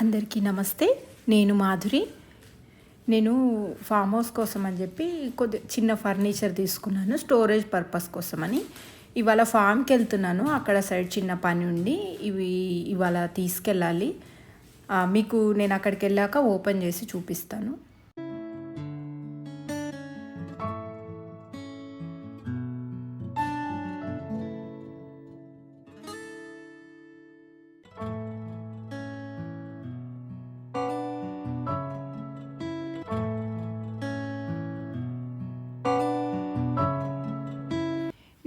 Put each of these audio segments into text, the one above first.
అందరికీ నమస్తే. నేను మాధురి. నేను ఫామ్ హౌస్ కోసం అని చెప్పి కొద్ది చిన్న ఫర్నిచర్ తీసుకున్నాను స్టోరేజ్ పర్పస్ కోసమని. ఇవాళ ఫామ్కి వెళ్తున్నాను. అక్కడ సైడ్ చిన్న పని ఉండి ఇవి ఇవాళ తీసుకెళ్ళాలి. మీకు నేను అక్కడికి వెళ్ళాక ఓపెన్ చేసి చూపిస్తాను.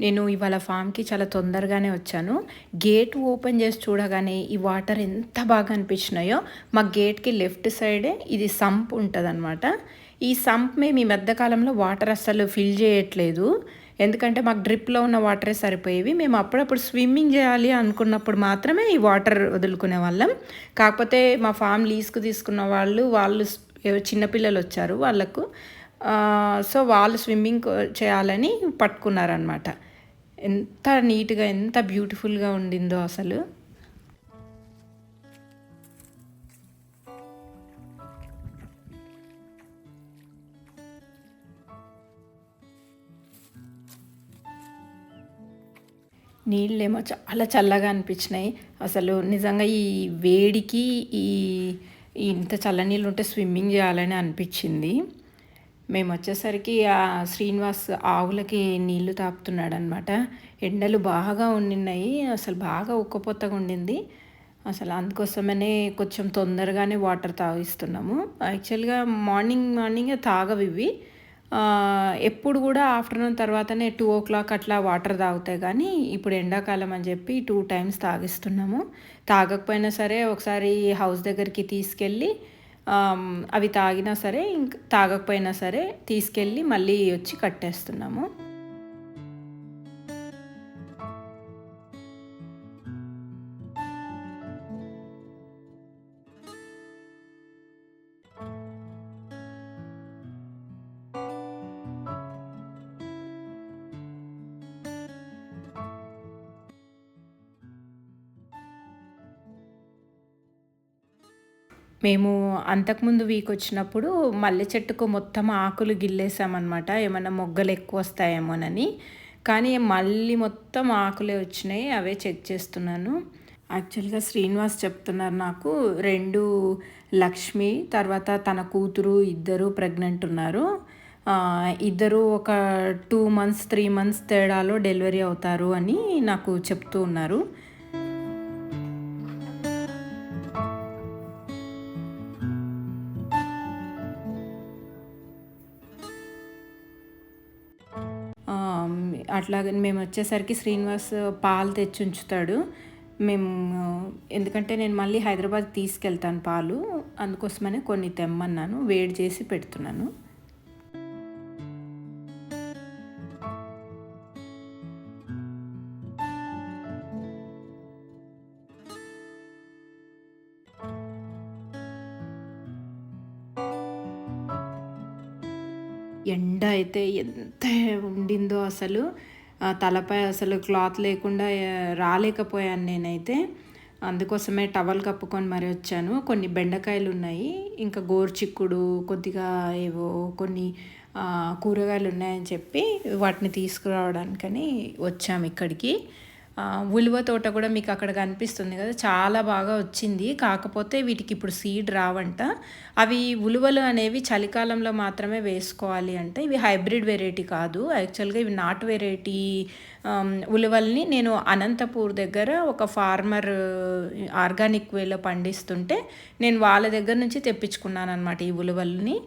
నేను ఇవాళ ఫామ్కి చాలా తొందరగానే వచ్చాను. గేట్ ఓపెన్ చేసి చూడగానే ఈ వాటర్ ఎంత బాగా అనిపించినాయో మా గేట్కి లెఫ్ట్ సైడే ఇది సంప్ ఉంటుందన్నమాట. ఈ సంప్ మేము ఈ మధ్యకాలంలో వాటర్ అస్సలు ఫిల్ చేయట్లేదు. ఎందుకంటే మాకు డ్రిప్లో ఉన్న వాటరే సరిపోయేవి. మేము అప్పుడప్పుడు స్విమ్మింగ్ చేయాలి అనుకున్నప్పుడు మాత్రమే ఈ వాటర్ వదులుకునే వాళ్ళం. కాకపోతే మా ఫామ్ లీజ్కు తీసుకున్న వాళ్ళు వాళ్ళు చిన్నపిల్లలు వచ్చారు వాళ్ళకు. సో వాళ్ళు స్విమ్మింగ్ చేయాలని పట్టుకున్నారనమాట ఎంత నీట్గా ఎంత బ్యూటిఫుల్గా ఉండిందో అసలు. నీళ్ళేమో చాలా చల్లగా అనిపించినాయి. అసలు నిజంగా ఈ వేడికి ఈ ఇంత చల్ల నీళ్ళు ఉంటే స్విమ్మింగ్ చేయాలని అనిపించింది. మేము వచ్చేసరికి ఆ శ్రీనివాస్ ఆవులకి నీళ్ళు తాపుతున్నాడనమాట ఎండలు బాగా ఉండినాయి అసలు బాగా ఉక్కపోతగా ఉండింది. అసలు అందుకోసమనే కొంచెం తొందరగానే వాటర్ తాగిస్తున్నాము. యాక్చువల్గా మార్నింగ్ మార్నింగే తాగవు ఇవి. ఎప్పుడు కూడా ఆఫ్టర్నూన్ తర్వాతనే టూ ఓ క్లాక్ అట్లా వాటర్ తాగుతాయి కానీ ఇప్పుడు ఎండాకాలం అని చెప్పి టూ టైమ్స్ తాగిస్తున్నాము. తాగకపోయినా సరే ఒకసారి హౌస్ దగ్గరికి తీసుకెళ్ళి అవి తాగినా సరే ఇంక తాగకపోయినా సరే తీసుకెళ్ళి మళ్ళీ వచ్చి కట్టేస్తున్నాము. మేము అంతకుముందు వీక్ వచ్చినప్పుడు మల్లె చెట్టుకు మొత్తం ఆకులు గిల్లేసామన్నమాట. ఏమైనా మొగ్గలు ఎక్కువ వస్తాయేమోనని. కానీ మళ్ళీ మొత్తం ఆకులే వచ్చినాయి అవే చెక్ చేస్తున్నాను. యాక్చువల్గా శ్రీనివాస్ చెప్తున్నారు నాకు రెండు లక్ష్మి తర్వాత తన కూతురు ఇద్దరు ప్రెగ్నెంట్ ఉన్నారు. ఇద్దరు ఒక టూ మంత్స్ త్రీ మంత్స్ తేడాలో డెలివరీ అవుతారు అని నాకు చెప్తూ ఉన్నారు. అట్లాగే మేము వచ్చేసరికి శ్రీనివాస్ పాలు తెచ్చి ఉంచుతాడు మేము ఎందుకంటే నేను మళ్ళీ హైదరాబాద్ తీసుకెళ్తాను పాలు. అందుకోసమనే కొన్ని తెమ్మన్నాను వేడి చేసి పెడుతున్నాను. ఎండ అయితే ఎంత ఉండిందో అసలు. తలపై అసలు క్లాత్ లేకుండా రాలేకపోయాను నేనైతే. అందుకోసమే టవల్ కప్పుకొని మరి వచ్చాను. కొన్ని బెండకాయలు ఉన్నాయి. ఇంకా గోరుచిక్కుడు కొద్దిగా ఏవో కొన్ని కూరగాయలు ఉన్నాయని చెప్పి వాటిని తీసుకురావడానికని వచ్చాము ఇక్కడికి. ఉలువ తోట కూడా మీకు అక్కడ కనిపిస్తుంది కదా. చాలా బాగా వచ్చింది. కాకపోతే వీటికి ఇప్పుడు సీడ్ రావంట. అవి ఉలువలు అనేవి చలికాలంలో మాత్రమే వేసుకోవాలి అంటే ఇవి హైబ్రిడ్ వెరైటీ కాదు. యాక్చువల్గా ఇవి నాటు వెరైటీ ఉలువల్ని నేను అనంతపూర్ దగ్గర ఒక ఫార్మర్ ఆర్గానిక్ వేలో పండిస్తుంటే నేను వాళ్ళ దగ్గర నుంచి తెప్పించుకున్నాను అనమాట ఈ ఉలువల్ని.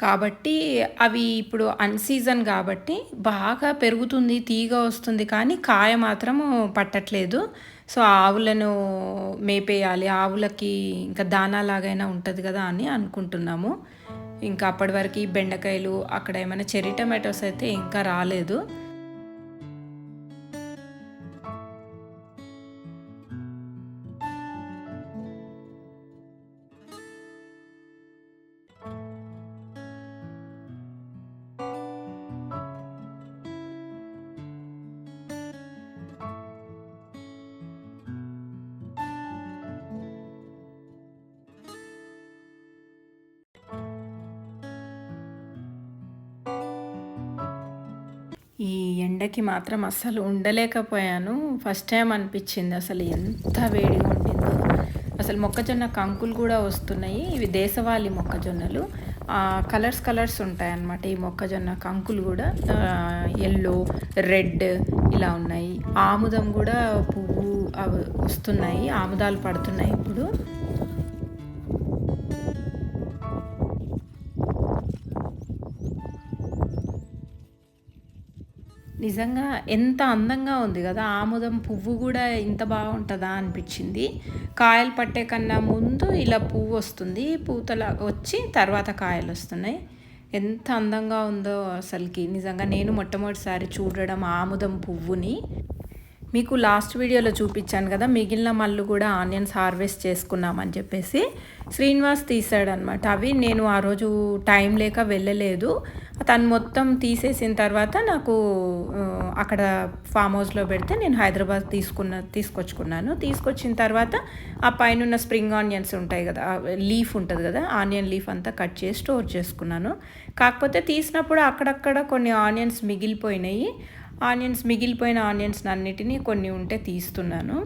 కాబట్టి అవి ఇప్పుడు అన్సీజన్ కాబట్టి బాగా పెరుగుతుంది తీగ వస్తుంది కానీ కాయ మాత్రము పట్టట్లేదు. సో ఆవులను మేపేయాలి ఆవులకి ఇంకా దానాలాగైనా ఉంటుంది కదా అని అనుకుంటున్నాము. ఇంకా అప్పటి వరకు బెండకాయలు అక్కడ ఏమైనా చెర్రీ టమాటోస్ అయితే ఇంకా రాలేదు. ఎండకి మాత్రం అస్సలు ఉండలేకపోయాను. ఫస్ట్ టైం అనిపించింది అసలు ఎంత వేడిగా ఉండిందో. అసలు మొక్కజొన్న కంకులు కూడా వస్తున్నాయి. ఇవి దేశవాళీ మొక్కజొన్నలు. కలర్స్ కలర్స్ ఉంటాయన్నమాట ఈ మొక్కజొన్న కంకులు కూడా. ఎల్లో రెడ్ ఇలా ఉన్నాయి. ఆముదం కూడా పువ్వు అవి వస్తున్నాయి. ఆముదాలు పడుతున్నాయి ఇప్పుడు. నిజంగా ఎంత అందంగా ఉంది కదా. ఆముదం పువ్వు కూడా ఇంత బాగుంటుందా అనిపించింది. కాయలు పట్టే కన్నా ముందు ఇలా పువ్వు వస్తుంది. పూతల వచ్చి తర్వాత కాయలు వస్తున్నాయి. ఎంత అందంగా ఉందో అసలుకి. నిజంగా నేను మొట్టమొదటిసారి చూడడం ఆముదం పువ్వుని. మీకు లాస్ట్ వీడియోలో చూపించాను కదా మిగిలిన మళ్ళు కూడా ఆనియన్స్ హార్వెస్ట్ చేసుకున్నామని చెప్పేసి శ్రీనివాస్ తీసాడనమాట అవి నేను ఆ రోజు టైం లేక వెళ్ళలేదు. తను మొత్తం తీసేసిన తర్వాత నాకు అక్కడ ఫామ్ హౌస్లో పెడితే నేను హైదరాబాద్ తీసుకున్న తీసుకొచ్చుకున్నాను. తీసుకొచ్చిన తర్వాత ఆ పైన స్ప్రింగ్ ఆనియన్స్ ఉంటాయి కదా లీఫ్ ఉంటుంది కదా ఆనియన్ లీఫ్ అంతా కట్ చేసి స్టోర్ చేసుకున్నాను. కాకపోతే తీసినప్పుడు అక్కడక్కడ కొన్ని ఆనియన్స్ మిగిలిపోయినాయి. ఆనియన్స్ మిగిలిపోయిన ఆనియన్స్ అన్నిటినీ కొన్ని ఉంటే తీస్తున్నాను.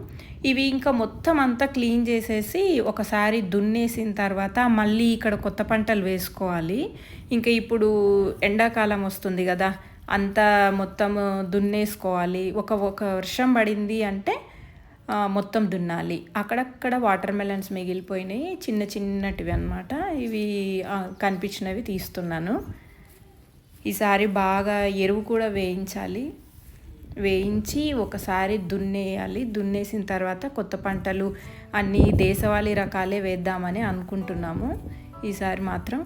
ఇవి ఇంకా మొత్తం అంతా క్లీన్ చేసేసి ఒకసారి దున్నేసిన తర్వాత మళ్ళీ ఇక్కడ కొత్త పంటలు వేసుకోవాలి. ఇంకా ఇప్పుడు ఎండాకాలం వస్తుంది కదా అంతా మొత్తం దున్నేసుకోవాలి. ఒక ఒక వర్షం పడింది అంటే మొత్తం దున్నాలి. అక్కడక్కడ వాటర్ మెలన్స్ మిగిలిపోయినాయి చిన్న చిన్నటివి అనమాట ఇవి కనిపించినవి తీస్తున్నాను. ఈసారి బాగా ఎరువు కూడా వేయించాలి. వేయించి ఒకసారి దున్నేయాలి. దున్నేసిన తర్వాత కొత్త పంటలు అన్నీ దేశవాళీ రకాలే వేద్దామని అనుకుంటున్నాము. ఈసారి మాత్రం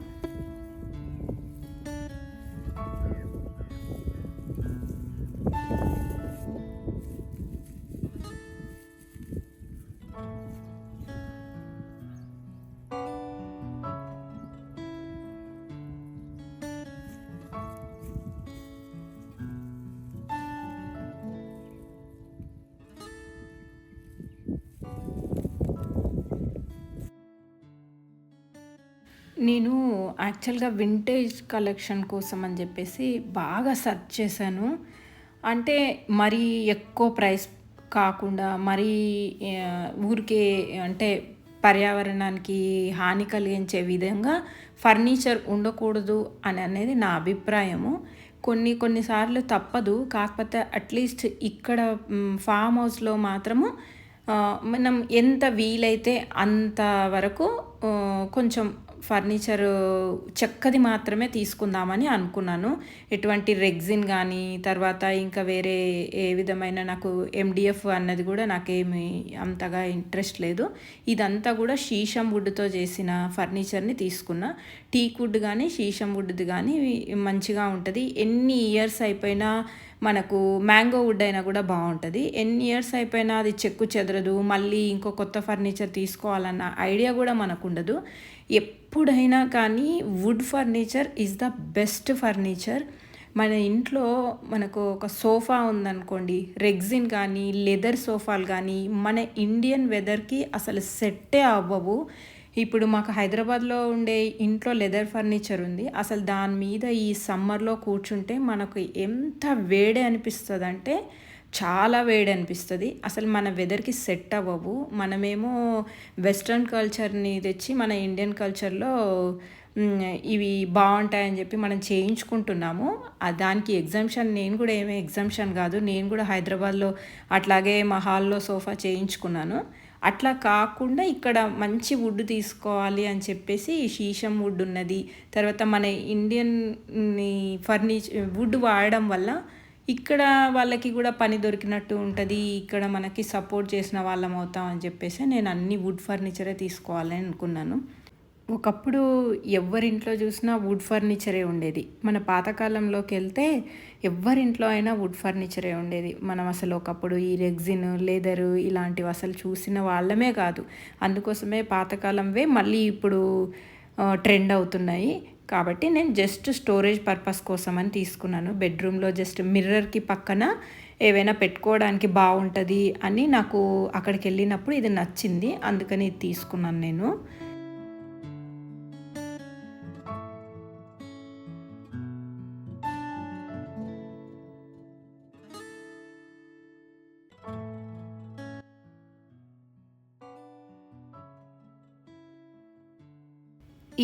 నేను యాక్చువల్గా వింటేజ్ కలెక్షన్ కోసం అని చెప్పేసి బాగా సెర్చ్ చేశాను. అంటే మరీ ఎక్కువ ప్రైస్ కాకుండా మరీ ఊరికే అంటే పర్యావరణానికి హాని కలిగించే విధంగా ఫర్నిచర్ ఉండకూడదు అని అనేది నా అభిప్రాయము. కొన్ని కొన్నిసార్లు తప్పదు. కాకపోతే అట్లీస్ట్ ఇక్కడ ఫామ్ హౌస్లో మాత్రము మనం ఎంత వీలైతే అంత వరకు కొంచెం ఫర్నిచర్ చెక్కది మాత్రమే తీసుకుందామని అనుకున్నాను. ఎటువంటి రెగ్జిన్ కానీ తర్వాత ఇంకా వేరే ఏ విధమైన నాకు ఎండిఎఫ్ అన్నది కూడా నాకేమి అంతగా ఇంట్రెస్ట్ లేదు. ఇదంతా కూడా శీషం వుడ్తో చేసిన ఫర్నిచర్ని తీసుకున్నా. టీక్ వుడ్ కానీ శీషం వుడ్ది కానీ మంచిగా ఉంటుంది. ఎన్ని ఇయర్స్ అయిపోయినా మనకు మ్యాంగో వుడ్ అయినా కూడా బాగుంటుంది ఎన్ని ఇయర్స్ అయిపోయినా అది చెక్కు చెదరదు. మళ్ళీ ఇంకో కొత్త ఫర్నిచర్ తీసుకోవాలన్న ఐడియా కూడా మనకు ఉండదు ఎప్పుడైనా కానీ wood furniture is the best furniture. మన ఇంట్లో మనకు ఒక సోఫా ఉందనుకోండి రెగ్జిన్ కానీ లెదర్ సోఫాలు కానీ మన ఇండియన్ వెదర్కి అసలు సెట్టే అవ్వవు. ఇప్పుడు మాకు హైదరాబాద్లో ఉండే ఇంట్లో లెదర్ ఫర్నిచర్ ఉంది. అసలు దాని మీద ఈ సమ్మర్లో కూర్చుంటే మనకు ఎంత వేడి అనిపిస్తుంది అంటే చాలా వేడి అనిపిస్తుంది. అసలు మన వెదర్కి సెట్ అవ్వవు. మనమేమో వెస్ట్రన్ కల్చర్ని తెచ్చి మన ఇండియన్ కల్చర్లో ఇవి బాగుంటాయని చెప్పి మనం చేయించుకుంటున్నాము. దానికి ఎగ్జామ్షన్ నేను కూడా ఏమీ ఎగ్జామ్షన్ కాదు. నేను కూడా హైదరాబాద్లో అట్లాగే మా హాల్లో సోఫా చేయించుకున్నాను. అట్లా కాకుండా ఇక్కడ మంచి వుడ్ తీసుకోవాలి అని చెప్పేసి శీషం వుడ్ ఉన్నది. తర్వాత మన ఇండియన్ ఫర్నిచర్ వుడ్ వాడడం వల్ల ఇక్కడ వాళ్ళకి కూడా పని దొరికినట్టు ఉంటుంది. ఇక్కడ మనకి సపోర్ట్ చేసిన వాళ్ళం అవుతాం అని చెప్పేసి నేను అన్ని వుడ్ ఫర్నిచరే తీసుకోవాలని అనుకున్నాను. ఒకప్పుడు ఎవరింట్లో చూసినా వుడ్ ఫర్నిచరే ఉండేది. మన పాతకాలంలోకి వెళ్తే ఎవరింట్లో అయినా వుడ్ ఫర్నిచరే ఉండేది. మనం అసలు ఒకప్పుడు ఈ రెగ్జిన్ లెదరు ఇలాంటివి అసలు చూసిన వాళ్ళమే కాదు. అందుకోసమే పాతకాలంవే మళ్ళీ ఇప్పుడు ట్రెండ్ అవుతున్నాయి. కాబట్టి నేను జస్ట్ స్టోరేజ్ పర్పస్ కోసం అని తీసుకున్నాను. బెడ్రూమ్లో జస్ట్ మిర్రర్కి పక్కన ఏవైనా పెట్టుకోవడానికి బాగుంటుంది అని నాకు అక్కడికి వెళ్ళినప్పుడు ఇది నచ్చింది. అందుకని తీసుకున్నాను నేను.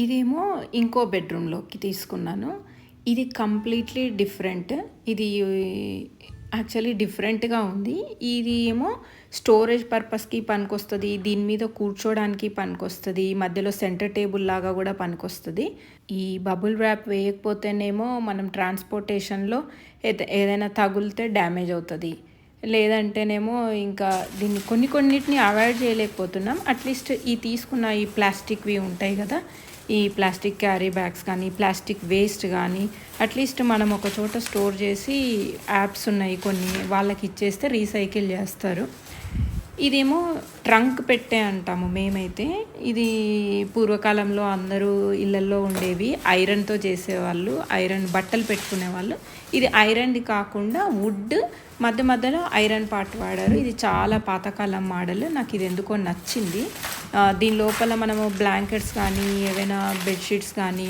ఇదేమో ఇంకో బెడ్రూమ్లోకి తీసుకున్నాను. ఇది కంప్లీట్లీ డిఫరెంట్. ఇది యాక్చువల్లీ డిఫరెంట్గా ఉంది. ఇది ఏమో స్టోరేజ్ పర్పస్కి పనికొస్తుంది దీని మీద కూర్చోడానికి పనికొస్తుంది మధ్యలో సెంటర్ టేబుల్ లాగా కూడా పనికొస్తుంది. ఈ బబుల్ ర్యాప్ వేయకపోతేనేమో మనం ట్రాన్స్పోర్టేషన్లో ఏదైనా తగిలితే డ్యామేజ్ అవుతుంది. లేదంటేనేమో ఇంకా దీన్ని కొన్ని కొన్నిటిని అవాయిడ్ చేయలేకపోతున్నాం. అట్లీస్ట్ ఈ తీసుకున్న ఈ ప్లాస్టిక్వి ఉంటాయి కదా ఈ ప్లాస్టిక్ క్యారీ బ్యాగ్స్ కానీ ప్లాస్టిక్ వేస్ట్ కానీ అట్లీస్ట్ మనం ఒక చోట స్టోర్ చేసి యాప్స్ ఉన్నాయి కొన్ని వాళ్ళకి ఇచ్చేస్తే రీసైకిల్ చేస్తారు. ఇదేమో ట్రంక్ పెట్టే అంటాము మేమైతే. ఇది పూర్వకాలంలో అందరూ ఇళ్ళల్లో ఉండేవి ఐరన్తో చేసేవాళ్ళు ఐరన్ బట్టలు పెట్టుకునే వాళ్ళు ఇది ఐరన్ది కాకుండా వుడ్ మధ్య మధ్యలో ఐరన్ పార్ట్ వాడారు. ఇది చాలా పాతకాలం మోడల్ నాకు ఇది ఎందుకో నచ్చింది. దీని లోపల మనము బ్లాంకెట్స్ కానీ ఏవైనా బెడ్షీట్స్ కానీ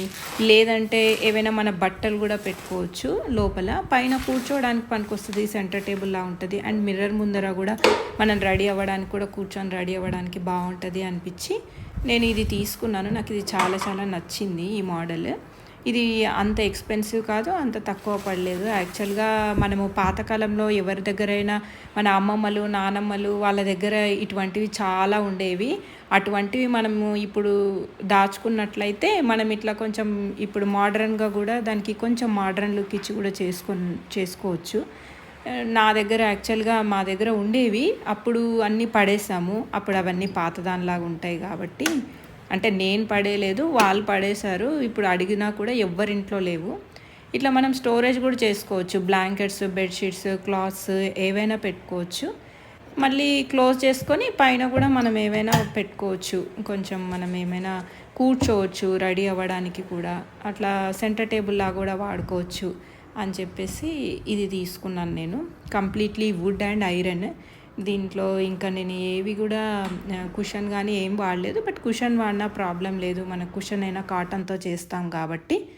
లేదంటే ఏవైనా మన బట్టలు కూడా పెట్టుకోవచ్చు లోపల. పైన కూర్చోవడానికి పనికొస్తుంది సెంటర్ టేబుల్లా ఉంటుంది. అండ్ మిర్రర్ ముందర కూడా మనం రెడీ అవ్వడానికి కూడా కూర్చొని రెడీ అవ్వడానికి బాగుంటుంది అనిపించి నేను ఇది తీసుకున్నాను. నాకు ఇది చాలా చాలా నచ్చింది ఈ మోడల్. ఇది అంత ఎక్స్పెన్సివ్ కాదు అంత తక్కువ పడలేదు. యాక్చువల్గా మనము పాతకాలంలో ఎవరి దగ్గరైనా మన అమ్మమ్మలు నానమ్మలు వాళ్ళ దగ్గర ఇటువంటివి చాలా ఉండేవి. అటువంటివి మనము ఇప్పుడు దాచుకున్నట్లయితే మనం ఇట్లా కొంచెం ఇప్పుడు మోడర్న్గా కూడా దానికి కొంచెం మోడర్న్ లుక్ ఇచ్చి కూడా చేసుకొని చేసుకోవచ్చు. నా దగ్గర యాక్చువల్గా మా దగ్గర ఉండేవి. అప్పుడు అన్నీ పడేసాము. అప్పుడు అవన్నీ పాతదానిలాగా ఉంటాయి కాబట్టి అంటే నేను పడేయలేదు వాళ్ళు పడేశారు ఇప్పుడు అడిగినా కూడా ఎవ్వరింట్లో లేవు. ఇట్లా మనం స్టోరేజ్ కూడా చేసుకోవచ్చు. బ్లాంకెట్స్ బెడ్షీట్స్ క్లాత్స్ ఏవైనా పెట్టుకోవచ్చు. మళ్ళీ క్లోజ్ చేసుకొని పైన కూడా మనం ఏమైనా పెట్టుకోవచ్చు. కొంచెం మనం ఏమైనా కూర్చోవచ్చు రెడీ అవ్వడానికి కూడా. అట్లా సెంటర్ టేబుల్లా కూడా వాడుకోవచ్చు అని చెప్పేసి ఇది తీసుకున్నాను నేను. కంప్లీట్లీ వుడ్ అండ్ ఐరన్ దీంట్లో ఇంకా నేను ఏవి కూడా కుషన్ కానీ ఏం వాడలేదు. బట్ కుషన్ వాడినా ప్రాబ్లం లేదు. మన కుషన్ అయినా కాటన్తో చేస్తాం కాబట్టి.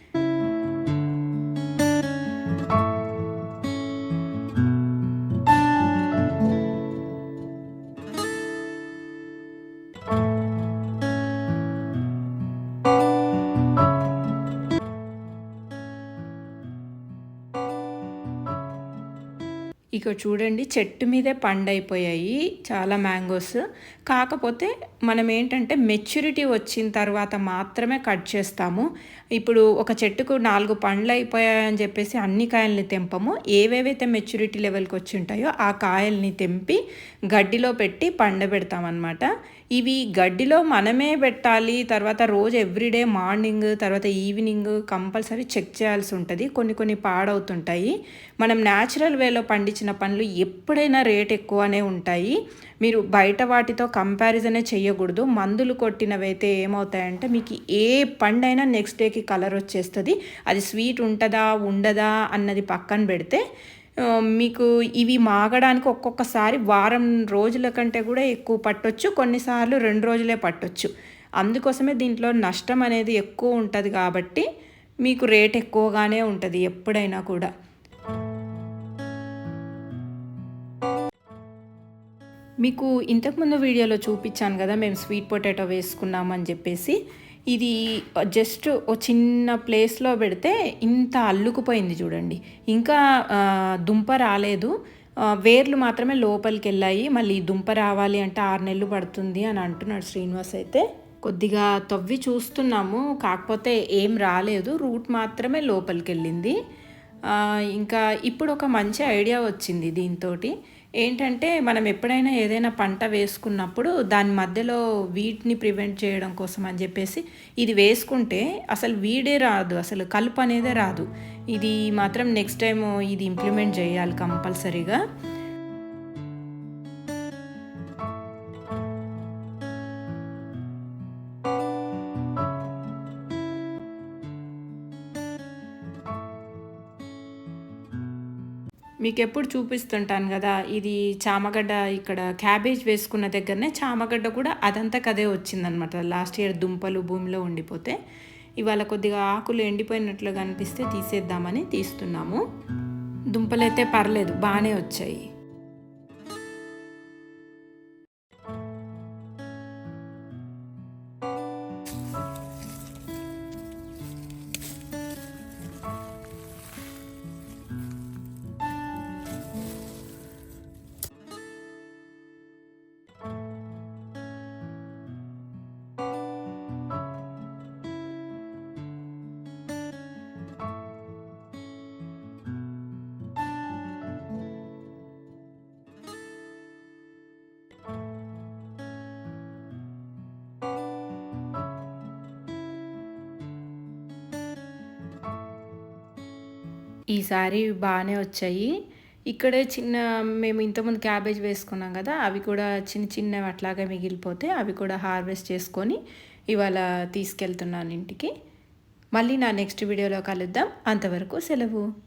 ఇక చూడండి చెట్టు మీదే పండైపోయాయి చాలా మ్యాంగోస్. కాకపోతే మనం ఏంటంటే మెచ్యూరిటీ వచ్చిన తర్వాత మాత్రమే కట్ చేస్తాము. ఇప్పుడు ఒక చెట్టుకు నాలుగు పండ్లు అయిపోయాయని చెప్పేసి అన్ని కాయల్ని తెంపము. ఏవేవైతే మెచ్యూరిటీ లెవెల్కి వచ్చి ఉంటాయో ఆ కాయల్ని తెంపి గడ్డిలో పెట్టి పండబెడతామన్నమాట. ఇవి గడ్డిలో మనమే పెట్టాలి తర్వాత రోజు ఎవ్రీడే మార్నింగ్ తర్వాత ఈవినింగ్ కంపల్సరీ చెక్ చేయాల్సి ఉంటుంది. కొన్ని కొన్ని పాడవుతుంటాయి. మనం న్యాచురల్ వేలో పండించిన పండ్లు ఎప్పుడైనా రేట్ ఎక్కువనే ఉంటాయి. మీరు బయట వాటితో కంపారిజనే చేయకూడదు మందులు కొట్టినవైతే ఏమవుతాయంటే మీకు ఏ పండైనా నెక్స్ట్ డేకి కలర్ వచ్చేస్తుంది. అది స్వీట్ ఉంటుందా ఉండదా అన్నది పక్కన పెడితే మీకు ఇవి మాగడానికి ఒక్కొక్కసారి వారం రోజుల కంటే కూడా ఎక్కువ పట్టొచ్చు. కొన్నిసార్లు రెండు రోజులే పట్టొచ్చు. అందుకోసమే దీంట్లో నష్టం అనేది ఎక్కువ ఉంటుంది కాబట్టి మీకు రేట్ ఎక్కువగానే ఉంటుంది ఎప్పుడైనా కూడా. మీకు ఇంతకుముందు వీడియోలో చూపించాను కదా మేము స్వీట్ పొటాటో వేసుకున్నామని చెప్పేసి. ఇది జస్ట్ ఓ చిన్న ప్లేస్లో పెడితే ఇంత అల్లుకుపోయింది చూడండి. ఇంకా దుంప రాలేదు. వేర్లు మాత్రమే లోపలికి వెళ్ళాయి. మళ్ళీ దుంప రావాలి అంటే ఆరు నెలలు పడుతుంది అని అంటున్నాడు శ్రీనివాస్ అయితే. కొద్దిగా తవ్వి చూస్తున్నాము. కాకపోతే ఏం రాలేదు. రూట్ మాత్రమే లోపలికి వెళ్ళింది. ఇంకా ఇప్పుడు ఒక మంచి ఐడియా వచ్చింది దీంతో ఏంటంటే మనం ఎప్పుడైనా ఏదైనా పంట వేసుకున్నప్పుడు దాని మధ్యలో వీటిని ప్రివెంట్ చేయడం కోసం అని చెప్పేసి ఇది వేసుకుంటే అసలు వీడే రాదు అసలు కలుపు అనేదే రాదు. ఇది మాత్రం నెక్స్ట్ టైం ఇది ఇంప్లిమెంట్ చేయాలి కంపల్సరీగా మీకు ఎప్పుడు చూపిస్తుంటాను కదా ఇది చామగడ్డ ఇక్కడ క్యాబేజ్ వేసుకున్న దగ్గరనే చామగడ్డ కూడా అదంతా కదే వచ్చిందనమాట లాస్ట్ ఇయర్ దుంపలు భూమిలో ఉండిపోతే ఇవాళ కొద్దిగా ఆకులు ఎండిపోయినట్లుగా అనిపిస్తే తీసేద్దామని తీస్తున్నాము. దుంపలైతే పర్లేదు బాగానే వచ్చాయి. ఈసారి బాగానే వచ్చాయి. ఇక్కడే చిన్న మేము ఇంతకుముందు క్యాబేజ్ వేసుకున్నాం కదా అవి కూడా చిన్న చిన్నవి అట్లాగే మిగిలిపోతే అవి కూడా హార్వెస్ట్ చేసుకొని ఇవాళ తీసుకెళ్తున్నాను ఇంటికి. మళ్ళీ నా నెక్స్ట్ వీడియోలో కలుద్దాం. అంతవరకు సెలవు.